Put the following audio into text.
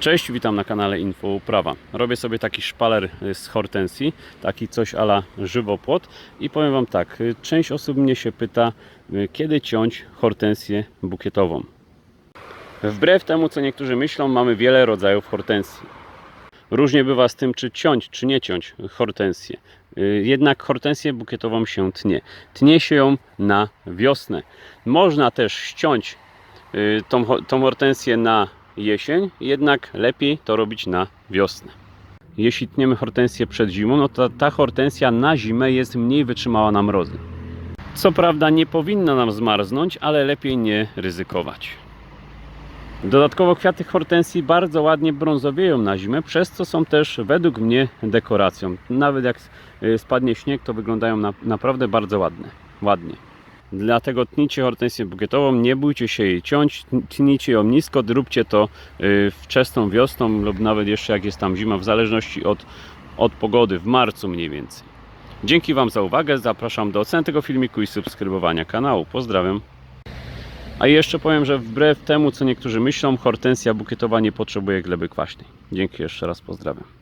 Cześć, witam na kanale Info Uprawa. Robię sobie taki szpaler y, z hortensji, taki coś ala żywopłot i powiem Wam tak, y, część osób mnie się pyta, y, kiedy ciąć hortensję bukietową. Wbrew temu, co niektórzy myślą, mamy wiele rodzajów hortensji. Różnie bywa z tym, czy ciąć, czy nie ciąć hortensję. Jednak hortensję bukietową się tnie. Tnie się ją na wiosnę. Można też ściąć tą, tą hortensję na jesień, jednak lepiej to robić na wiosnę. Jeśli tniemy hortensję przed zimą, no to ta hortensja na zimę jest mniej wytrzymała na mrozy. Co prawda nie powinna nam zmarznąć, ale lepiej nie ryzykować. Dodatkowo kwiaty hortensji bardzo ładnie brązowieją na zimę, przez co są też według mnie dekoracją. Nawet jak y, spadnie śnieg, to wyglądają na, naprawdę bardzo ładne, ładnie. Dlatego tnijcie hortensję bukietową, nie bójcie się jej ciąć, tnijcie ją nisko, róbcie to y, wczesną wiosną lub nawet jeszcze jak jest tam zima, w zależności od, od pogody, w marcu mniej więcej. Dzięki Wam za uwagę, zapraszam do oceny tego filmiku i subskrybowania kanału. Pozdrawiam. A jeszcze powiem, że wbrew temu, co niektórzy myślą, hortensja bukietowa nie potrzebuje gleby kwaśnej. Dzięki jeszcze raz, pozdrawiam.